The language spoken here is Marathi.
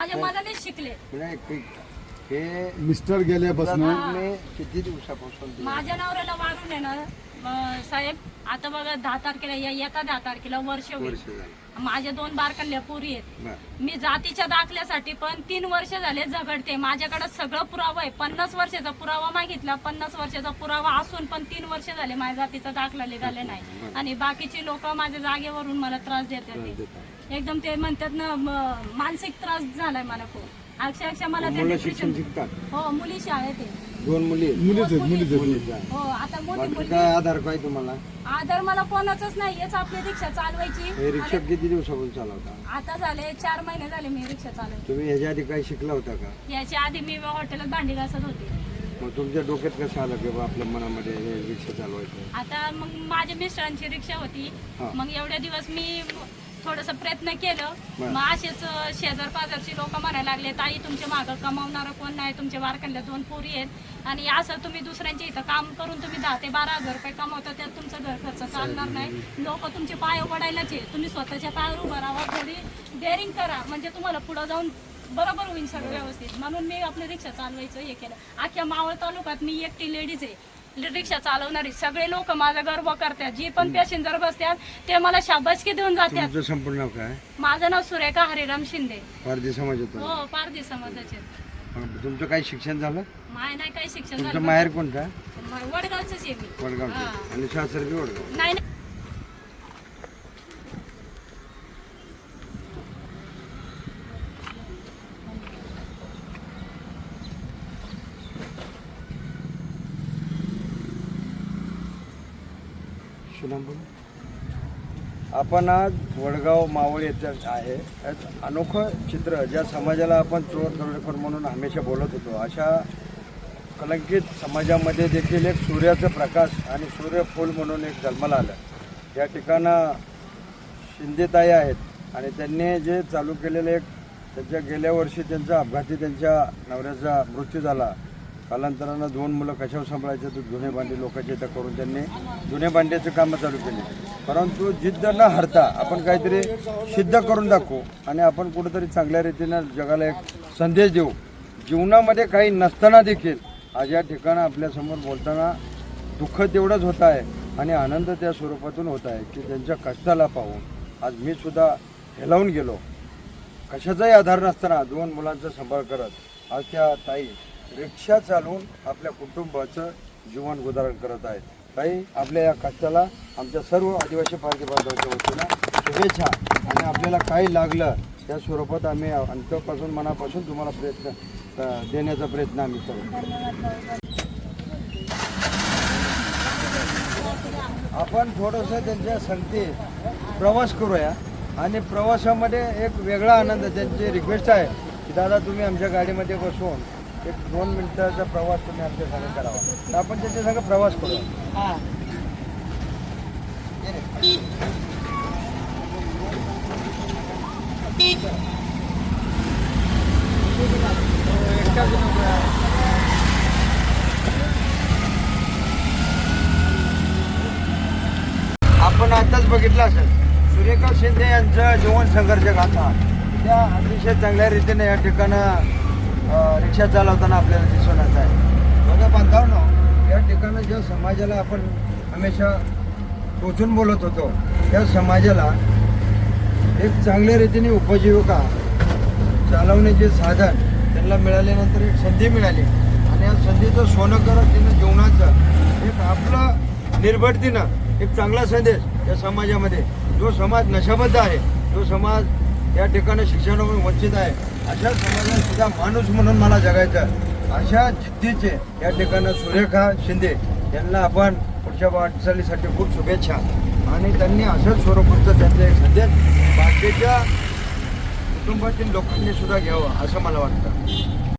माझ्या मनाने शिकले. पीक हे मिस्टर गेल्यापासून किती दिवसापासून ते- माझ्या नवऱ्याला वारून आहे ना साहेब आता बघा दहा तारखेला या- येता दहा तारखेला वर्ष होईल. वर्ष झालं. माझ्या दोन बारकल्या पुरी आहेत. मी जातीच्या दाखल्यासाठी पण तीन वर्ष झाले झगडते. माझ्याकडे सगळं पुरावा आहे. पन्नास वर्षाचा पुरावा मागितला. पन्नास वर्षाचा पुरावा असून पण तीन वर्ष झाले माझ्या जातीचा दाखला निघाले नाही. आणि बाकीची लोक माझ्या जागेवरून मला त्रास देतात. एकदम ते म्हणतात ना मानसिक त्रास झालाय मला खूप. अक्षरशः मला ते हो मुली शाळेत आहे. दोन मुली आहेत. मुलीच आहेत मुलीच आहेत. मुलीच आहे. हो आता मोठी बाकी मुलगी काय आधार काय तुम्हाला? आदर मला कोणाचंच नाही हेच आपली रिक्षा चालवायची. रिक्षा आणि किती दिवसापासून चालवता? आता झाले चार महिने झाले मी रिक्षा चालवते. तुम्ही ह्याच्या आधी काही शिकला होता का? याच्या आधी मी हॉटेलात भांडी घासत होते. मग तुमच्या डोक्यात कसं आलं की बा आपल्या मनामध्ये हे रिक्षा चालवायचं? आता मग माझ्या मिस्टरांची रिक्षा होती. हा. मग एवढ्या दिवस मी थोडस प्रयत्न केलं. मग असेच शेजार पाजारची लोक म्हणायला लागले ताई तुमच्या मागं कमावणारं कोण नाही? तुमच्या बारकांना दोन पोरी आहेत. आणि असं तुम्ही दुसऱ्यांच्या इथं काम करून तुम्ही दहा ते बारा हजार रुपये कमावता त्यात तुमचं घर खर्च चालणार नाही. लोक तुमचे पाय पडायलाच आहे तुम्ही स्वतःच्या पायावर उभं राहा. थोडी डेअरिंग करा. म्हणजे तुम्हाला पुढं जाऊन बरोबर होईल सगळं व्यवस्थित. म्हणून मी आपली रिक्षा चालवायचं हे केलं. अख्ख्या मावळ तालुक्यात मी एकटी लेडीज आहे. रिक्षा चालवणारी सगळे लोक माझा गर्व करतात. जी पण पॅसेंजर बसतात ते मला शाबासकी देऊन जातात. तुमचं संपूर्ण नाव काय? माझं नाव सुरेखा हरिराम शिंदे. पारधी समाज होतो हो पारधी समाजाचे. तुमचं काही शिक्षण झालं? माय नाही काही शिक्षण तुमचं झालं माहेर कोणतं? आहे मी. वडगावचं. हा. आणि सासर बी वडगाव? नाही नाही. आपण आज वडगाव मावळ येथे आहे. अनोखं चित्र ज्या समाजाला आपण चोर दरोडेखोर म्हणून हमेशा बोलत होतो अशा कलंकित समाजामध्ये देखील एक सूर्याचं प्रकाश आणि सूर्यफूल म्हणून एक जन्माला आलं. या ठिकाणं शिंदेताई आहेत आणि त्यांनी जे चालू केलेलं एक त्यांच्या गेल्या वर्षी त्यांचा अपघाती त्यांच्या नवऱ्याचा मृत्यू झाला. कालांतरानं दोन मुलं कशावर सांभाळायचे? तर जुने भांडे लोकांच्या इथं करून त्यांनी जुने भांड्याचं कामं चालू केली. परंतु जिद्द न हरता आपण काहीतरी सिद्ध करून दाखवू आणि आपण कुठेतरी चांगल्या रीतीनं जगाला एक संदेश देऊ. जीवनामध्ये काही नसताना देखील आज या ठिकाणं आपल्यासमोर बोलताना दुःख तेवढंच होत आहे आणि आनंद त्या स्वरूपातून होत आहे की त्यांच्या कष्टाला पाहून आज मी सुद्धा हेलावून गेलो. कशाचाही आधार नसताना दोन मुलांचा सांभाळ करत आज त्या ताई रिक्षा चालवून आपल्या कुटुंबाचं जीवन गुजारण करत आहेत. ताई आपल्या या कष्टाला आमच्या सर्व आदिवासी पार्टी बांधवांच्या वतीनं शुभेच्छा. आणि आपल्याला काही लागलं त्या स्वरूपात आम्ही अंतपासून मनापासून तुम्हाला प्रयत्न देण्याचा प्रयत्न आम्ही करू. आपण थोडंसं त्यांच्या संगतीत प्रवास करूया. आणि प्रवासामध्ये एक वेगळा आनंद त्यांची रिक्वेस्ट आहे की दादा तुम्ही आमच्या गाडीमध्ये बसून एक दोन मिनिटाचा प्रवास तुम्ही आमच्या संग करावा. तर आपण त्यांच्या संग प्रवास करूया आपण आताच बघितलं असेल सूर्यकांत शिंदे यांचं जीवन संघर्ष गाथा. त्या अतिशय चांगल्या रीतीने या ठिकाणं रिक्षा चालवताना आपल्याला दिसून येत आहे. बघा बांधवांनो या ठिकाणी ज्या समाजाला आपण हमेशा टोचून बोलत होतो त्या समाजाला एक चांगल्या रीतीने उपजीविका चालवण्याचे साधन त्यांना मिळाल्यानंतर एक संधी मिळाली. आणि या संधीचं सोनं करत तिनं जीवनाचं एक आपलं निर्भडतीनं एक चांगला संदेश या समाजामध्ये. जो समाज नशाबद्ध आहे जो समाज या ठिकाणी शिक्षणामुळे वंचित आहे. अशा समाजात सुद्धा माणूस म्हणून मला जगायचं अशा जिद्दीचे या ठिकाणी सुरेखा शिंदे यांना आपण पुढच्या वाटचालीसाठी खूप शुभेच्छा. आणि त्यांनी असंच स्वरूपाचं त्यांचा एक संदेश बाकीच्या कुटुंबातील लोकांनी सुद्धा घ्यावं असं मला वाटतं.